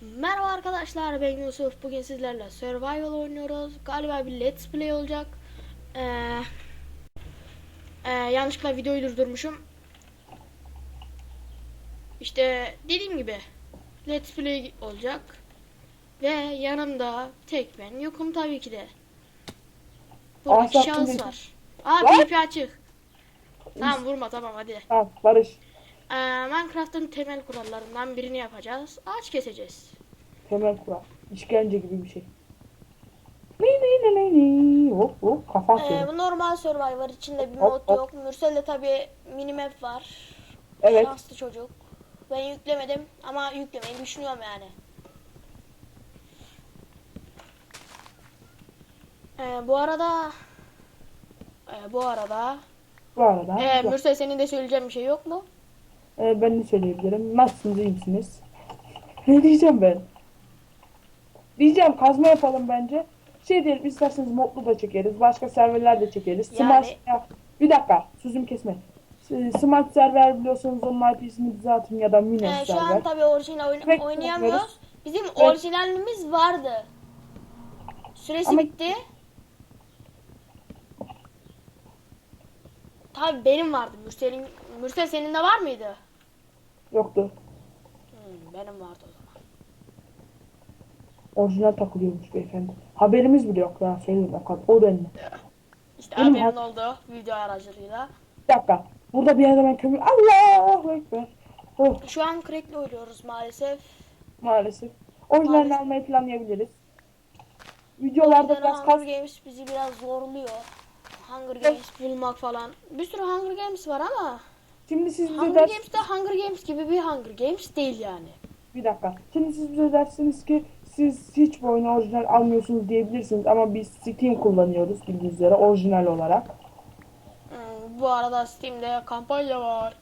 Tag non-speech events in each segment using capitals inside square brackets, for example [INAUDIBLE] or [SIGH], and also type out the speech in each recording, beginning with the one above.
Merhaba arkadaşlar ben Yusuf. Bugün sizlerle Survival oynuyoruz. Galiba bir Let's Play olacak. Ee, e, yanlışlıkla videoyu durdurmuşum. İşte dediğim gibi Let's Play olacak. Ve yanımda tek ben yokum tabii ki de. Burada iki Asap'ın şahıs var. Aa? BP açık. Tamam vurma tamam hadi. Tamam Barış. Ee, Minecraft'ın temel kurallarından birini yapacağız. Ağaç keseceğiz. Temel kural. İşkence gibi bir şey. Ne ne ne ne ne. Hop hop kafa Ee, bu normal Survivor içinde bir Hop, mod hop. yok. Mürsel'de tabi minimap var. Evet. Şanslı çocuk. Ben yüklemedim ama yüklemeyi düşünüyorum yani. Ee, bu arada ee, bu arada Bu arada. ee. Mürsel senin de söyleyeceğin bir şey yok mu? Ee, ben ne söyleyebilirim? Nasılsınız iyi misiniz? [LAUGHS] Ne diyeceğim ben? Diyeceğim kazma yapalım bence. Şey diyelim isterseniz modlu da çekeriz. Başka serverler de çekeriz. Yani- Smash ya, bir dakika sözümü kesme. S- Smart server biliyorsanız onun IP'sini bize atın ya da Mine Ee, şu server. an tabi orijinal oyn- Pek oynayamıyoruz. Bizim Evet. orijinalimiz vardı. Süresi Ama- bitti. Tabi benim vardı. Mürsel'in Mürsel senin de var mıydı? Yoktu. Hmm, benim vardı o zaman. Orijinal takılıyormuş beyefendi. Haberimiz bile yok ya söyleyeyim bakalım. O denli. İşte Benim haberin hat- oldu video aracılığıyla. Bir dakika. Burada bir yerde ben kömür... Allahu Ekber. Oh Şu an crack'le oynuyoruz maalesef. maalesef. Orijinalini almayı planlayabiliriz. Videolarda Yani biraz Hunger. Games bizi biraz zorluyor. Hunger Games bulmak falan. Bir sürü Hunger Games var ama Şimdi siz bize Hunger ders... Games de Hunger Games gibi bir Hunger Games değil yani. Bir dakika. Şimdi siz bize dersiniz ki siz hiç bu oyunu orijinal almıyorsunuz diyebilirsiniz ama biz Steam kullanıyoruz bildiğiniz üzere orijinal olarak. Hmm, bu arada Steam'de kampanya var.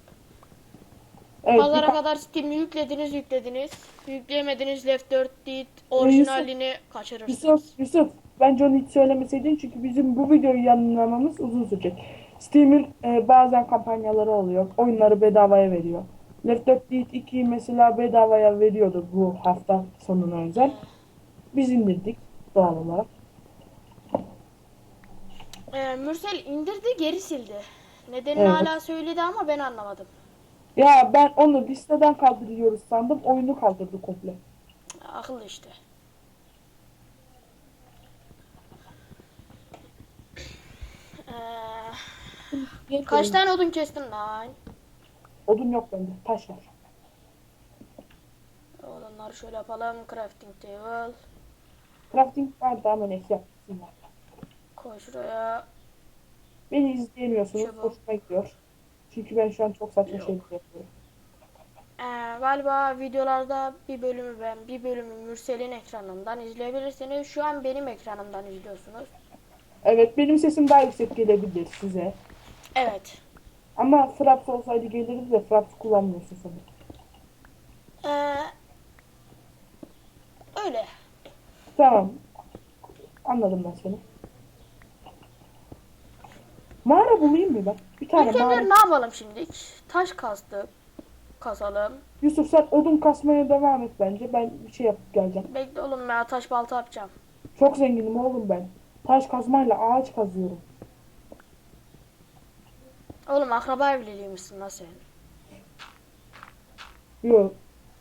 Evet, Pazara kadar Steam'i yüklediniz yüklediniz. Yükleyemediniz Left 4 Dead orijinalini kaçırırsınız. Yusuf, Yusuf bence onu hiç söylemeseydin çünkü bizim bu videoyu yayınlamamız uzun sürecek. Steam'in e, bazen kampanyaları oluyor. Oyunları bedavaya veriyor. Left 4 Dead 2'yi mesela bedavaya veriyordu bu hafta sonuna özel. Biz indirdik doğal olarak. Ee, Mürsel indirdi geri sildi. Nedenini Evet. hala söyledi ama ben anlamadım. Ya ben onu listeden kaldırıyoruz sandım. Oyunu kaldırdı komple. Akıllı işte. Ee, kaç tane odun kestin lan? Odun yok bende. Taş var. Odunları şöyle yapalım. Crafting table. Crafting var da ama neyse yapsınlar. Koy şuraya. Beni izleyemiyorsunuz. Çabuk. Hoşuma gidiyor. Çünkü ben şu an çok saçma şeyler yapıyorum. Ee, galiba videolarda bir bölümü ben, bir bölümü Mürsel'in ekranından izleyebilirsiniz. Şu an benim ekranımdan izliyorsunuz. Evet benim sesim daha yüksek gelebilir size. Evet. Ama Fraps olsaydı gelirdi de Fraps kullanmıyorsun sanırım. Ee, öyle. Tamam. Anladım ben seni. Mağara bulayım mı ben? Bir tane İlk mağara. ne yapalım şimdi? Taş kazdık. Kazalım. Yusuf sen odun kasmaya devam et bence. Ben bir şey yapıp geleceğim. Bekle oğlum ya taş balta yapacağım. Çok zenginim oğlum ben. Taş kazmayla ağaç kazıyorum. Oğlum akraba evliliği lan sen? Yok.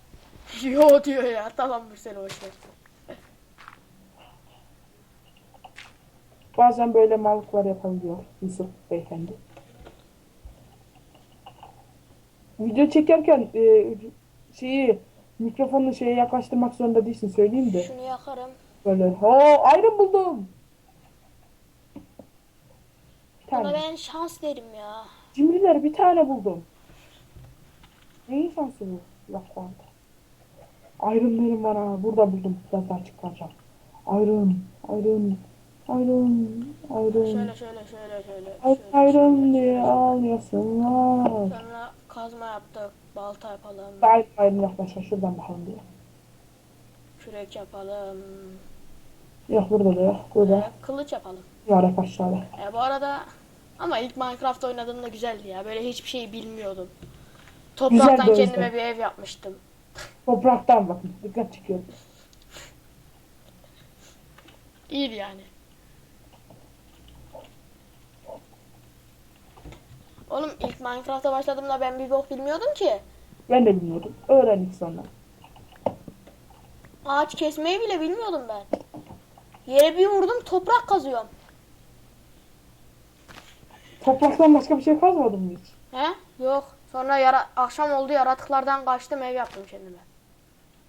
[LAUGHS] Yo diyor ya. Tamam Mürsel boşver. Bazen böyle mallıklar yapabiliyor Yusuf beyefendi. Video çekerken e, şeyi mikrofonu şeye yaklaştırmak zorunda değilsin söyleyeyim de. Şunu yakarım. Böyle ho ayrım buldum. Bir Buna tane. ben şans derim ya. Cimriler bir tane buldum. Neyin şansı bu? Yok vardı. Ayrım verin bana. Burada buldum. Biraz daha çıkaracağım. Ayrım. Ayrım. Ayrım. Ayrım. Şöyle şöyle şöyle şöyle. Ay- şöyle, Ayrım şöyle, diye şöyle. ağlıyorsunlar. Sonra kazma yaptık. Balta yapalım. Ayrım ayrım yaklaşa şuradan bakalım diye. Kürek yapalım. Yok burada da yok. Burada. Ee, kılıç yapalım. Var hep aşağıda. E, bu arada ama ilk Minecraft oynadığımda güzeldi ya. Böyle hiçbir şey bilmiyordum. Topraktan Güzeldi o kendime bir ev yapmıştım. Topraktan bakın. Dikkat çekiyorum. İyiydi yani. Oğlum ilk Minecraft'a başladığımda ben bir bok bilmiyordum ki. Ben de bilmiyordum. Öğrendik sonra. Ağaç kesmeyi bile bilmiyordum ben. Yere bir vurdum toprak kazıyorum. Topraktan başka bir şey kazmadın mı hiç? He? Yok. Sonra yara akşam oldu yaratıklardan kaçtım ev yaptım kendime.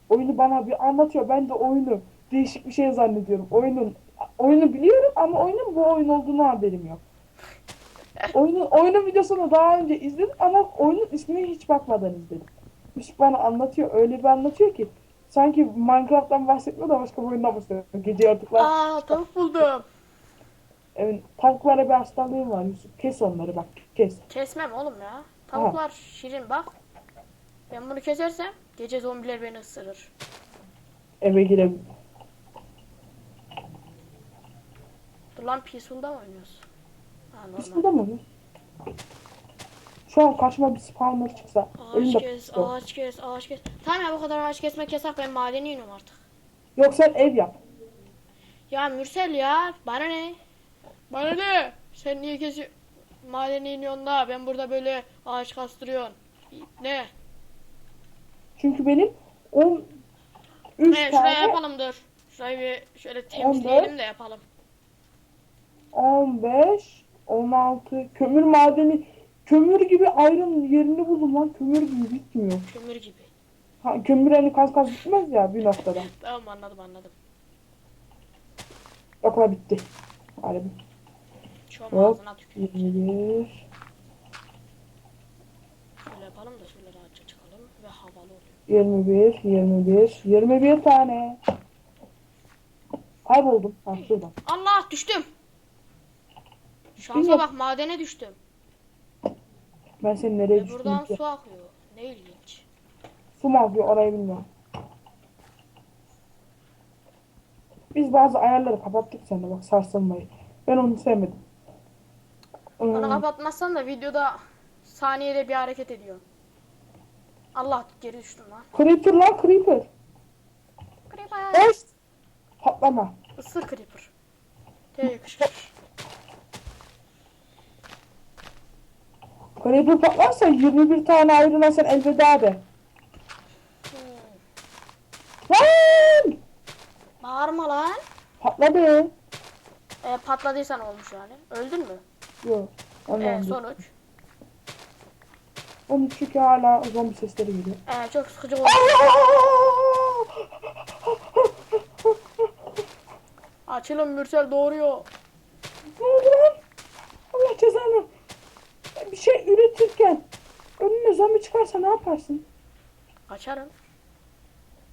Oyunu bana bir anlatıyor. Ben de oyunu değişik bir şey zannediyorum. Oyunun oyunu biliyorum ama oyunun bu oyun olduğunu haberim yok. [LAUGHS] Oyunun oyunun videosunu daha önce izledim ama oyunun ismine hiç bakmadan izledim. Yusuf bana anlatıyor. Öyle bir anlatıyor ki sanki Minecraft'tan bahsetmiyor da başka bir oyundan bahsediyor. Gece yaratıklar. Aa tavuk buldum. Evet, tavuklara bir hastalığım var Yusuf. Kes onları bak. Kes. Kesmem oğlum ya. Tavuklar şirin bak. Ben bunu kesersem gece zombiler beni ısırır. Eve girelim. Dur lan Peaceful'da mı oynuyoruz? Ha normal. burada mı? Şu an karşıma bir spawner çıksa. Ağaç kes, tutsa. ağaç kes, ağaç kes. Tamam ya bu kadar ağaç kesmek yasak ben madeni iniyorum artık. Yok sen ev yap. Ya Mürsel ya bana ne? Bana ne? Sen niye kesi madeni iniyorsun da ben burada böyle ağaç kastırıyorsun. Ne? Çünkü benim 10 3 Ne tane şuraya yapalım dur. Şurayı bir şöyle temizleyelim de yapalım. 15 16 kömür madeni kömür gibi ayrım yerini buldum lan kömür gibi bitmiyor. Kömür gibi. Ha, kömür hani kaz kaz bitmez ya bir noktada. Tamam anladım anladım. Yok la bitti. Harbi. An Hop. ağzına tüküreyim. 21 Şöyle yapalım da şöyle rahatça çıkalım ve havalı oluyor. 21 21 21 tane. Kayboldum. Ha şuradan. Allah düştüm. Şansa Bilmiyorum. bak madene düştüm. Ben seni nereye Ve düştüm buradan ki? su akıyor. Ne ilginç. Su mu akıyor orayı bilmiyorum. Biz bazı ayarları kapattık sende bak sarsılmayı. Ben onu sevmedim. Onu Hmm, kapatmazsan da videoda saniyede bir hareket ediyor. Allah geri düştüm lan. Creeper lan Creeper. Creeper. Hoş. Patlama. Isır Creeper. Te yakışır. Creeper patlarsa 21 tane ayrına sen elveda. Hmm. Lan! Bağırma lan. Patladı. E, patladıysan olmuş yani. Öldün mü? Yok. E, Anladım. sonuç. Onun çünkü hala zombi sesleri geliyor. E, çok sıkıcı oldu. [LAUGHS] Açılın Mürsel doğuruyor. Ne oldu lan? Allah cezanı. Bir şey üretirken önüne zombi çıkarsa ne yaparsın? Kaçarım.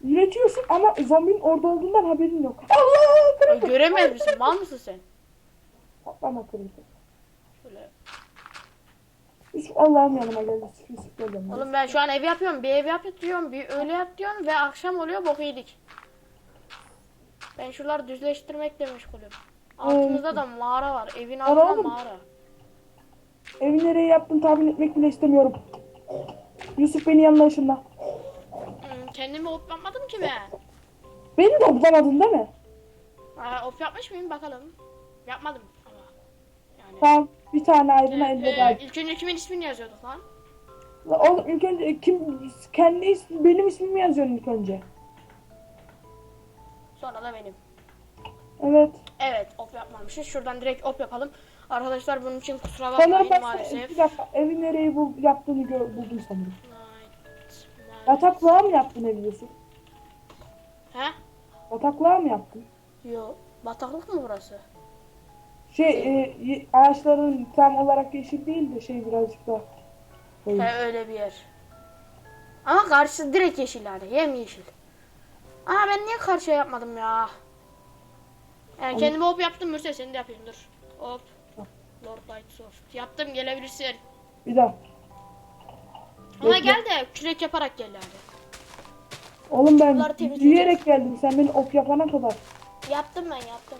Üretiyorsun ama zombinin orada olduğundan haberin yok. Allah! E, Creeper. göremez misin? Mal mısın sen? Patlama Creeper. Üç Allah'ım yanıma geldi. Sıfır geldim. Oğlum ben şu an ev yapıyorum. Bir ev yap diyorum. Bir öyle yap diyorum. Ve akşam oluyor bok yedik. Ben şuraları düzleştirmekle meşgulüm. Altımızda da mağara var. Evin altında oğlum. mağara. Evi nereye yaptın tahmin etmek bile istemiyorum. Yusuf beni yanına ışınla. Hmm, kendimi op yapmadım ki ben. Beni de bulamadın değil mi? Aa, op yapmış mıyım bakalım. Yapmadım ama. Yani. Tamam. Bir tane ayrına Ee, elveda e, ilk önce kimin ismini yazıyorduk lan? Oğlum ilk önce kim kendi ismi, benim ismimi yazıyorsun ilk önce. Sonra da benim. Evet. Evet op yapmamışız. Şuradan direkt op yapalım. Arkadaşlar bunun için kusura bakmayın ben maalesef. bir dakika evi nereye bul, yaptığını gör, buldum sanırım. Night, night. Bataklığa mı yaptın evi Yusuf? He? Bataklığa mı yaptın? Yo. Bataklık mı burası? Şey e, ağaçların tam olarak yeşil değil de şey birazcık daha. He öyle bir yer. Ama karşısı direkt yeşil yani. Yem yeşil. Aa ben niye karşıya yapmadım ya? Yani kendime hop yaptım Mürsel seni de yapayım dur. Hop. Lord Lightsoft. Yaptım gelebilirsin. Bir daha. Ama Bekle. gel de kürek yaparak gel yani. Oğlum ben Bunları temizleyeceğiz. yürüyerek geldim. Sen beni ok yapana kadar. Yaptım ben yaptım.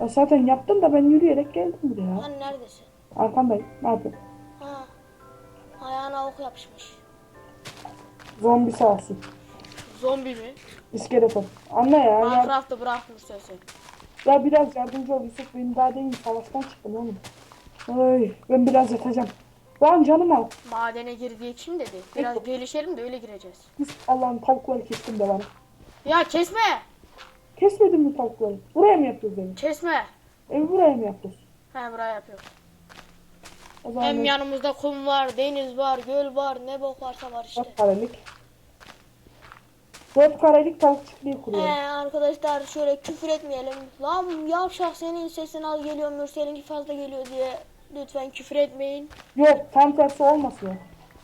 Ya zaten yaptın da ben yürüyerek geldim buraya. ya. Lan neredesin? Arkandayım. Ne yapayım? Ha. Ayağına ok yapışmış. Zombi sağ olsun. Zombi mi? İskeleton. Anla ya. Ya, Minecraft'ı bırakmış sesi. ya biraz yardımcı ol Yusuf. Benim daha demin savaştan çıktım oğlum. Ay ben biraz yatacağım. Lan canım al. Madene girdiği için dedi. Biraz gelişelim de öyle gireceğiz. Biz Allah'ın tavukları kestim de bana. Ya kesme. Kesmedin mi tavukları? Buraya mı yapıyoruz evi? Kesme. Evi buraya mı yapıyoruz? He buraya yapıyor. O zaman Hem ne- yanımızda kum var, deniz var, göl var, ne bok varsa var işte. Dört karelik. Dört karelik tavuk çiftliği He kuruyorum. arkadaşlar şöyle küfür etmeyelim. Lan yavşak senin sesin az geliyor, Mürsel'inki fazla geliyor diye lütfen küfür etmeyin. Yok tam tersi olmasın ya.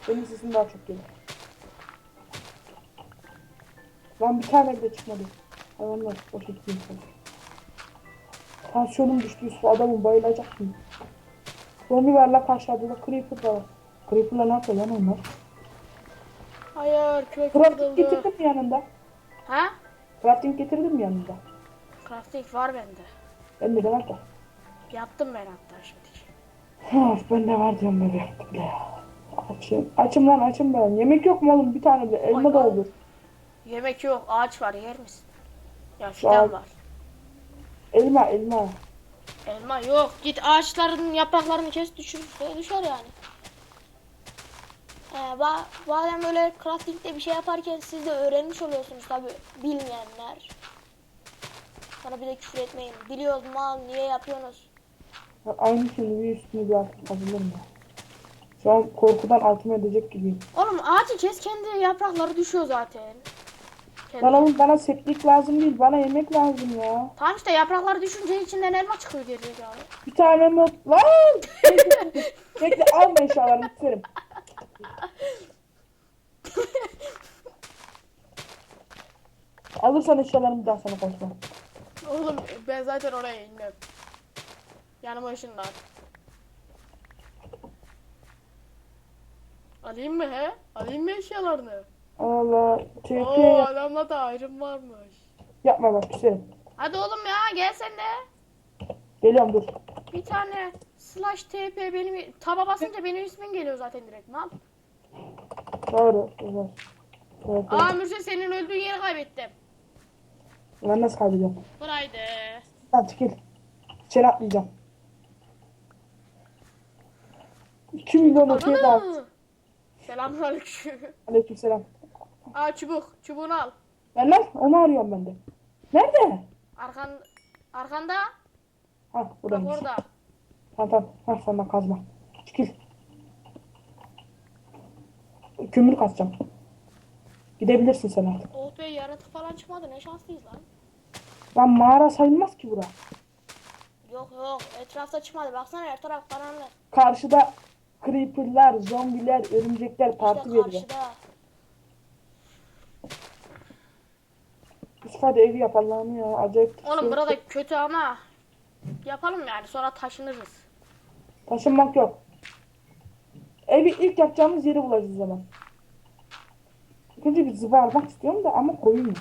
Benim sesim daha çok geliyor. Lan bir tane bile çıkmadı. Hayvanlar şekilde insan. Tansiyonum düştü Yusuf adamım bayılacak şimdi. Zombi var la karşıda da creeper da var. Creeper'la ne yapıyor lan onlar? Hayır kök Crafting kırıldı. getirdin mi yanında? Ha? Crafting getirdin mi yanında? Crafting var bende. Bende de var da. Yaptım ben hatta şimdi. Of bende var diyorum böyle yaptım ya. Açım. Açım lan açım ben. Yemek yok mu oğlum bir tane bile. Elma Ay, da olur. Yemek yok, ağaç var yer misin? Ya fidan var. Elma elma. Elma yok. Git ağaçların yapraklarını kes düşür. Şöyle düşer yani. Ee, ba bazen böyle crafting'de bir şey yaparken siz de öğrenmiş oluyorsunuz tabi bilmeyenler. Bana bir de küfür etmeyin. Biliyoruz mal niye yapıyorsunuz? Ya Aynı bir üstüne bir altın kazılır mı? Şu an korkudan altıma edecek gibiyim. Oğlum ağacı kes kendi yaprakları düşüyor zaten. Oğlum bana seplik lazım değil. Bana yemek lazım ya. Tamam işte yaprakları düşünce içinden elma çıkıyor geri zekalı. Bir tane not. Lan! Bekle, alma eşyalarını isterim. Alırsan eşyalarımı bir daha sana konuşmam. Oğlum ben zaten oraya indim. Yanıma ışınlar. Alayım mı he? Alayım mı eşyalarını? Allah. TP Oo yap- adamda da ayrım varmış. yapma bak isterim. Hadi oğlum ya gel sen de. Geliyorum dur. Bir tane slash TP benim taba basınca benim ismin geliyor zaten direkt. Ne yap? Doğru. Güzel. Evet, evet. Aa Mürsel senin öldüğün yeri kaybettim. Ben nasıl kaybediyorum? Buraydı. Lan çekil. İçeri atlayacağım. 2 milyon dağıt. Ana! Selamünaleyküm. Aleyküm selam. Aa çubuk. Çubuğunu al. Ben lan onu arıyorum ben de. Nerede? Arkan arkanda. Ha Bak buradaymış. orada. Tamam tamam. Ha sana kazma. Çekil. Kömür kazacağım. Gidebilirsin sen artık. Oh be yaratık falan çıkmadı. Ne şanslıyız lan. Lan mağara sayılmaz ki bura. Yok yok etrafta çıkmadı. Baksana her taraf karanlık. Karşıda creeperlar, zombiler, örümcekler parti veriyor. karşıda. Hadi evi yap Allah'ım ya. Acayip. Oğlum burada kötü ama yapalım yani sonra taşınırız. Taşınmak yok. Evi ilk yapacağımız yeri bulacağız zaman. İlk önce bir almak istiyorum da ama koyun yok.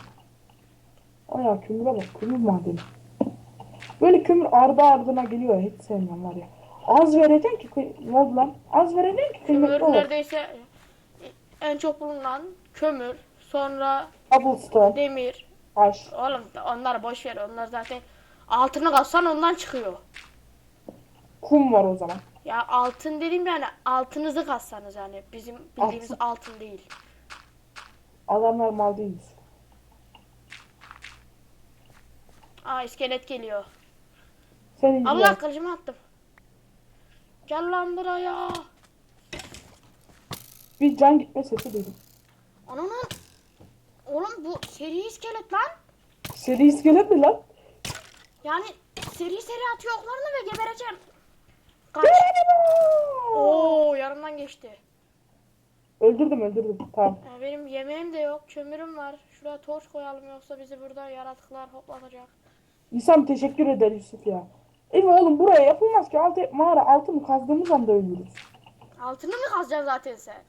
Ay ya kömüre bak kömür madeni. Böyle kömür ardı ardına geliyor hiç sevmem var ya. Az vereceksin ki ne oldu lan? Az vereceksin ki Kömür olur. neredeyse en çok bulunan kömür, sonra Cobblestone, demir. Taş. Oğlum onları boş ver. Onlar zaten altını kazsan ondan çıkıyor. Kum var o zaman. Ya altın dediğim yani altınızı kazsanız yani bizim bildiğimiz Altın. altın değil. Adamlar mal değiliz. Aa iskelet geliyor. Senin Allah Allah. kılıcımı attım. Gel lan buraya. Bir can gitme sesi duydum. Ananın. Oğlum bu seri iskelet lan. Seri iskelet mi lan? Yani seri seri atıyor oklarını ve gebereceğim. Kaç. Oo yanımdan geçti. Öldürdüm öldürdüm. Tamam. Ya benim yemeğim de yok, kömürüm var. Şuraya torç koyalım yoksa bizi burada yaratıklar hoplatacak. İnsan teşekkür eder Yusuf ya. Ev oğlum buraya yapılmaz ki. Altı, mağara altını kazdığımız anda ölürüz. Altını mı kazacaksın zaten sen?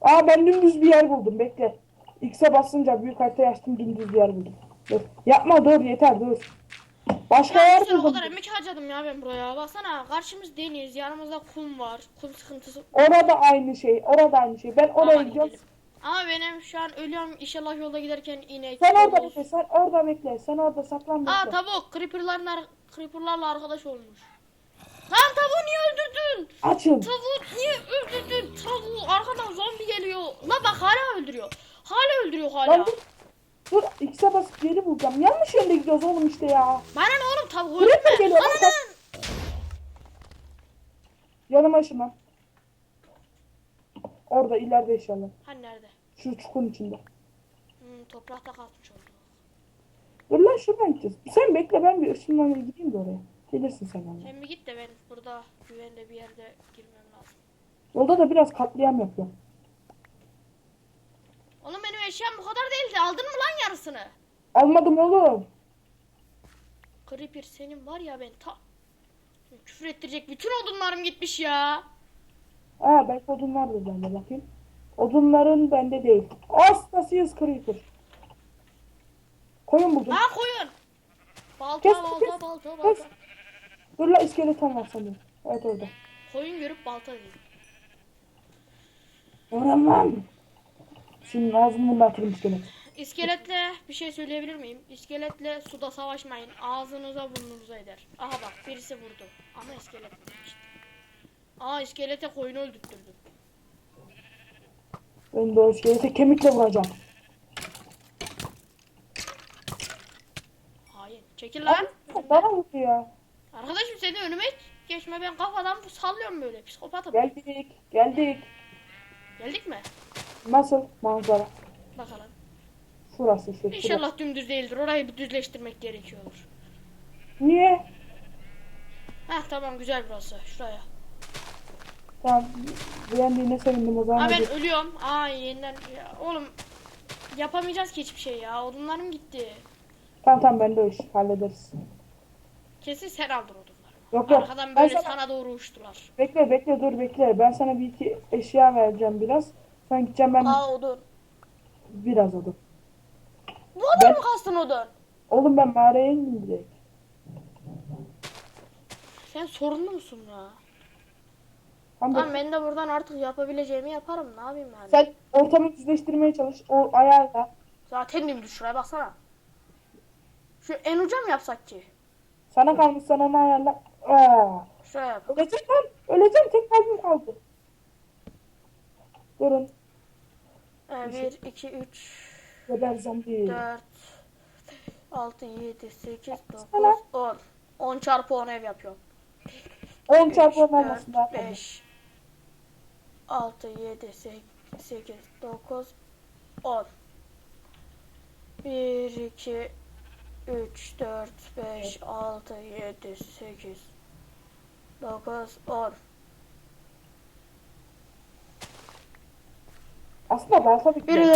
Aa ben dümdüz bir yer buldum bekle. X'e basınca büyük haritayı açtım dümdüz buldum. Dur. Yapma dur yeter dur. Başka Ya yer buldum. kadar emek harcadım ya ben buraya. Baksana karşımız deniz, yanımızda kum var. Kum sıkıntısı. Orada aynı şey. Orada aynı şey. Ben oraya gidiyorum. Ama benim şu an ölüyorum inşallah yolda giderken inek. Sen orada bekle. Sen orada bekle. Sen orada saklan bekle. Aa tavuk creeper'larla creeper'larla arkadaş olmuş. Lan tavuğu niye öldürdün? Açın. Tavuğu niye öldürdün? Tavuğu arkadan zombi geliyor. La bak hala öldürüyor. Hala öldürüyor hala. Lan dur. Dur X'e basıp geri bulacağım. Yanlış yönde gidiyoruz oğlum işte ya. Bana ne oğlum tavuğu öldürme. geliyor lan. Ananı. Yanıma ışınlan. Orada ileride inşallah. Hani nerede? Şu çukurun içinde. Hmm, toprakta kalmış oldu. Dur lan şuradan gideceğiz. Sen bekle ben bir ışınlanmaya gideyim de oraya. Gelirsin sen onunla. Sen bir git de ben burada güvenli bir yerde girmem lazım. Yolda da biraz katliam yapıyorum. Oğlum benim eşyam bu kadar değildi. Aldın mı lan yarısını? Almadım oğlum. Creeper senin var ya ben ta... Küfür ettirecek bütün odunlarım gitmiş ya. Aa belki odun vardır bende bakayım. Odunların bende değil. Hastasıyız creeper. Koyun buldum. Lan koyun. Balta Kes, balta kes, balta kes. balta. Dur la iskeleton var sanırım. Evet orada. Koyun görüp balta değil. Oran lan. Şimdi ağzımı batırım iskelet. İskeletle bir şey söyleyebilir miyim? İskeletle suda savaşmayın. Ağzınıza burnunuza eder. Aha bak birisi vurdu. Ama iskelet vurmuş. Aa iskelete koyunu öldürttürdüm. Ben de iskelete kemikle vuracağım. Hain. Çekil lan. Bana vurdu ya. Arkadaşım seni önüme geçme ben kafadan sallıyorum böyle psikopatım. Geldik. Geldik. Geldik mi? Nasıl manzara? Bakalım. Şurası işte. şurası. İnşallah dümdüz değildir. Orayı bir düzleştirmek gerekiyordur. Niye? Heh tamam güzel burası. Şuraya. Tamam. Beğendiğine sevindim o zaman. Aa ben hadi. ölüyorum. Aa yeniden. Ya, oğlum yapamayacağız ki hiçbir şey ya. Odunlarım gitti. Tamam tamam ben de iş hallederiz. Kesin sen aldın odunları. Yok yok. Arkadan Ben böyle sana- sana doğru uçtular. Bekle bekle dur bekle. Ben sana bir iki eşya vereceğim biraz. Sen gideceğim ben Aa odun. biraz odun. Bu kadar mı kastın odun? Oğlum ben mağaraya indim direkt. Sen sorunlu musun ya? Tamam, Tamam ben de buradan artık yapabileceğimi yaparım. Ne yapayım yani? Sen ortamı düzleştirmeye çalış. O ayarla. Zaten dümdüz şuraya baksana. Şu en uca mı yapsak ki? Sana kalmış sen onu ayarla. Aa, Şuraya yap. öleceğim lan. Öleceğim tek kalbim kaldı. Durun. Ee, 1, 2, 3, Geber zombi. 4, 6, 7, 8, 9, Sana. 10. 10 çarpı 10 ev yapıyorum. 10 çarpı 10 olmasın daha 4, fazla. 5, 6, 7, 8, 9, 10. 1, 2, 3, 4, 5, 6, 7, 8, 9, 10. Aslında balta bitmiyor.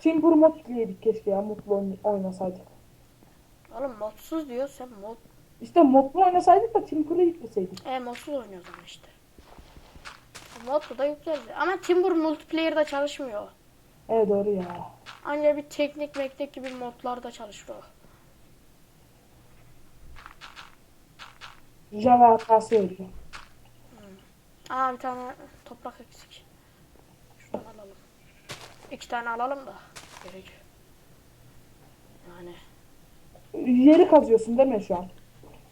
Timber mod yükleydik keşke ya oyn- oynasaydık. Oğlum modsuz diyor sen mod. İşte modlu oynasaydık da Timber'ı yükleseydik. E modsuz oynuyoruz ama işte. Modlu da yükleriz. Ama Timber multiplayer'da çalışmıyor. Evet doğru ya. Ancak bir teknik mektek gibi modlarda çalışıyor. Java hatası veriyor. Aa bir tane toprak eksik. İki tane alalım da. Gerek. Yani. Yeri kazıyorsun değil mi şu an?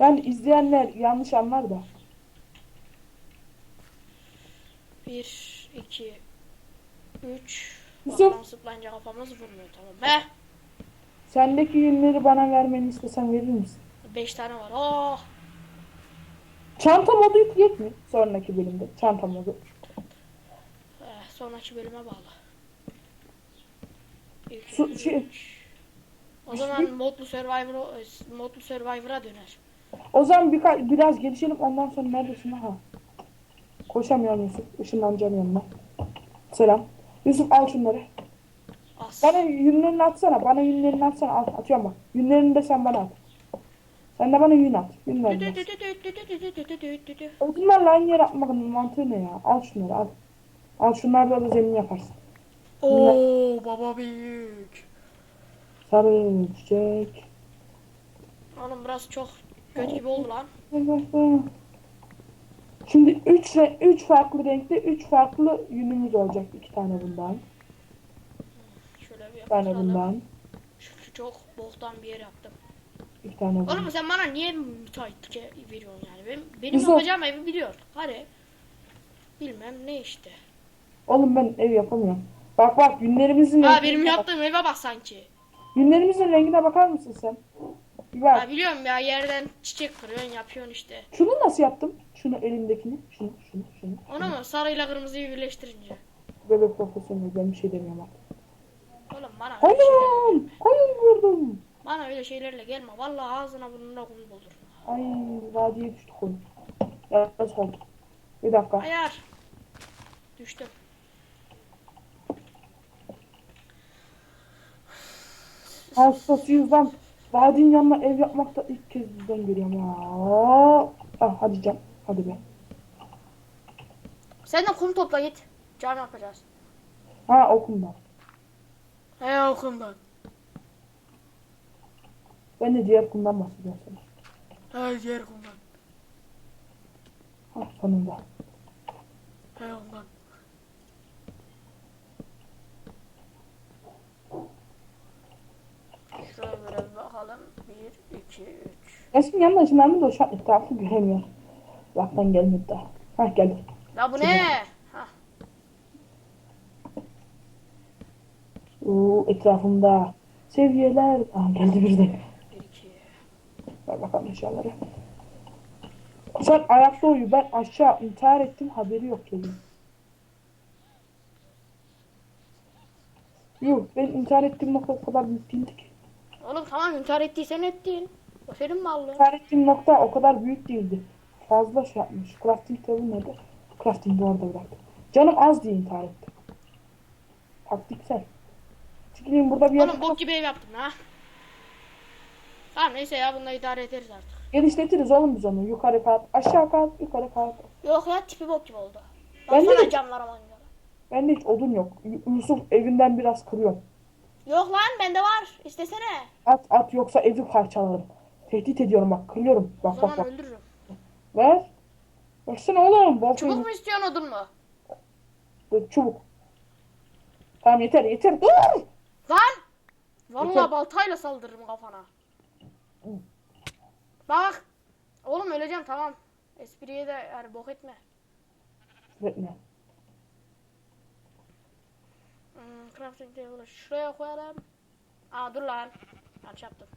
Yani izleyenler yanlış anlar da. Bir, iki, üç. Yusuf. Bakalım zıplayınca kafamız vurmuyor tamam. He. Sendeki yünleri bana vermeni istesem verir misin? Beş tane var. Oh. Çanta modu yükleyecek mi? Sonraki bölümde. Çanta modu. Eh, sonraki bölüme bağlı. Su- şey-. O zaman modlu Survivor'a modlu Survivor'a döner. O zaman birkaç, biraz gelişelim ondan sonra neredesin ha? Koşamıyorum Yusuf. Işınlanacağım yanına. Selam. Yusuf al şunları. As. Bana yünlerini atsana. Bana yünlerini atsana. Al, atıyorum bak. Yünlerini de sen bana at. Sen de bana yün at. Yün ver biraz. Odunlarla aynı yere atmanın mantığı ne ya? Al şunları al. Al şunlarla da zemin yaparsın. Oo baba büyük. Sarı çiçek. Oğlum burası çok göt gibi oldu lan. Şimdi 3 üç farklı renkte 3 farklı yünümüz olacak. 2 tane bundan. Şöyle bir Bir tane yapalım. bundan. Şu, çok boktan bir yer yaptım. 2 tane bundan. Oğlum sen bana niye müteahhitlik veriyorsun yani? Benim, benim Yusuf. yapacağım evi biliyor. Hadi. Bilmem ne işte. Oğlum ben ev yapamıyorum. Bak bak yünlerimizin Ha benim bak. yaptığım eve bak sanki. Yünlerimizin rengine bakar mısın sen? Bir bak. Ha biliyorum ya yerden çiçek kırıyorsun yapıyorsun işte. Şunu nasıl yaptım? Şunu elimdekini. Şunu, şunu, şunu. Onu mu sarıyla kırmızıyı birleştirince? Böyle profesyonel ben bir şey demiyorum artık. Oğlum bana öyle, Koyun! Koyun vurdum. bana öyle şeylerle gelme. Vallahi ağzına burnuna kum buldur. Ay vadiye düştü koyun. Yalnız oldu. Bir dakika. Ayar. Düştüm. Hastasıyız lan. Vadinin yanına ev yapmakta ilk kez bizden görüyorum ha. Ah hadi can. Hadi be. Sen de kum topla git. Cam yapacağız. Ha okumdan. He o kumdan. Ben de diğer kumdan bahsediyorum sana. He diğer kumdan. Ha sonunda. He ondan. Şuraya biraz bakalım. Bir, iki, üç. Yasin yanında ışınlandı da o şu an etrafı göremiyor. Uzaktan gelmedi daha. Ha geldi. Ya bu ne? Hah. Oo, etrafımda seviyeler. Aa, geldi bir de. Bir, iki. Ver bakalım eşyaları. Sen ayakta uyu. Ben aşağı intihar ettim. Haberi yok çocuğun. Yuh ben intihar ettiğim nokta o kadar büyük değildi ki. Oğlum tamam intihar ettiysen ettin. O senin mallı. İntihar ettiğim nokta o kadar büyük değildi. Fazla şey yapmış. Crafting kitabı nerede? Crafting'i orada bıraktım. Canım az diye intihar ettim. Taktiksel. Çıkayım burada bir yer. Oğlum bok gibi ev yaptın ha. Tamam neyse ya bununla idare ederiz artık. Genişletiriz oğlum biz onu. Yukarı kat, aşağı kat, yukarı kat. Yok ya tipi bok gibi oldu. Ben Baksana de- camlara mancara. Bende hiç odun yok. Yusuf evinden biraz kırıyor. Yok lan bende var. İstesene. At at yoksa evi parçalarım. Tehdit ediyorum bak kırıyorum. O Bak zaman bak bak. öldürürüm. Ver. Versene oğlum. Baltayı. Çubuk mu istiyorsun odun mu? Dur, Çubuk. Tamam yeter yeter. Dur. Lan! Vallahi Yeter. baltayla saldırırım kafana. Bak. Oğlum öleceğim tamam. Espriye de yani bok etme. Etme. Hmm, crafting table'ı şuraya koyalım. Aa dur lan. Yanlış yaptım.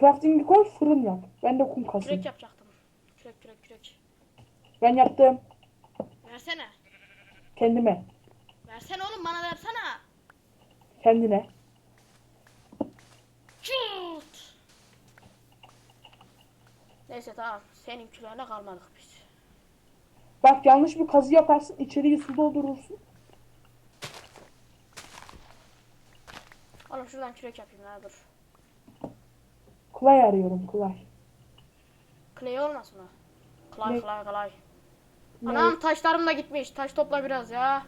Crafting'i koy fırın yap. Ben de kum Kürek kasayım. yapacaktım. Kürek kürek kürek. Ben yaptım. Versene. Kendime. Versene oğlum bana versene. Kendine. Çıt. Neyse tamam. Seninkilerine kalmadık biz. Bak yanlış bir kazı yaparsın. içeriği su doldurursun. Oğlum şuradan kürek yapayım ya dur. Kulay arıyorum kulay. Clay olmasın o. Clay Ne? clay clay. Ne? Anam taşlarım da gitmiş. Taş topla biraz ya.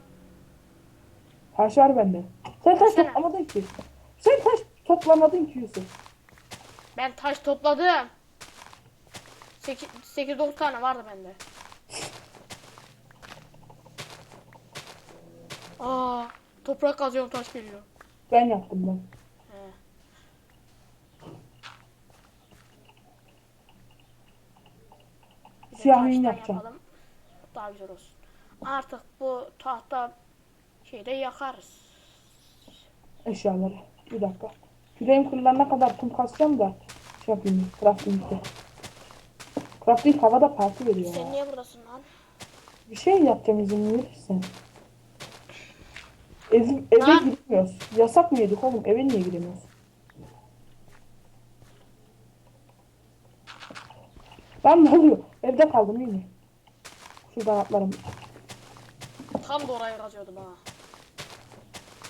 Taş var bende. Sen taş Versene. toplamadın ki. Sen taş toplamadın ki Yusuf. Ben taş topladım. 8-9 tane vardı bende. Aa, toprak kazıyorum taş geliyor. Ben yaptım ben. He. Bir de taştan yapacağım. yapalım. Daha güzel olsun. Artık bu tahta şeyde yakarız. Eşyaları. Bir dakika. Yüreğim kırılana kadar kum kasacağım da şey yapayım. Crafting'de. Crafting havada parti veriyor Sen ya. niye buradasın lan? Bir şey yapacağım izin verirsen. Ev, eve Lan. giremiyoruz. Yasak mı yedik oğlum? Eve niye giremiyoruz? Lan ne oluyor? Evde kaldım yine. Şuradan atlarım. Tam da orayı kazıyordum ha.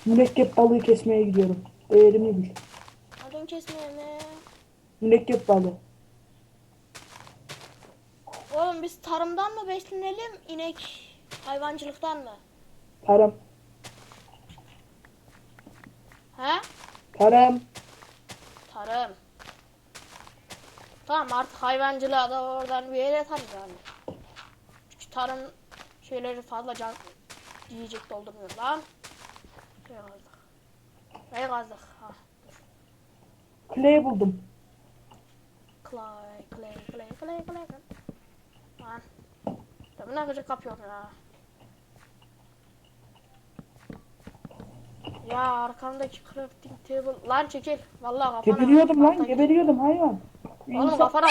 Mürekkep balığı kesmeye gidiyorum. Değerimi bil. Adın kesmeye mi? Mürekkep balığı. Oğlum biz tarımdan mı beslenelim, inek hayvancılıktan mı? Tarım. He? Tarım. Tarım. Tamam artık hayvancılığa da oradan bir yere atarız yani. tarım şeyleri fazla can yiyecek doldurmuyor lan. Şey kazdık. Ne kazdık? Ha. Clay buldum. Clay, clay, clay, clay, clay. Lan. Bu ne gıcık kapıyorum ya. Ya arkamdaki crafting table. Lan çekil. Vallahi kafana. Geberiyordum lan geberiyordum hayvan. Oğlum İnsan- kafana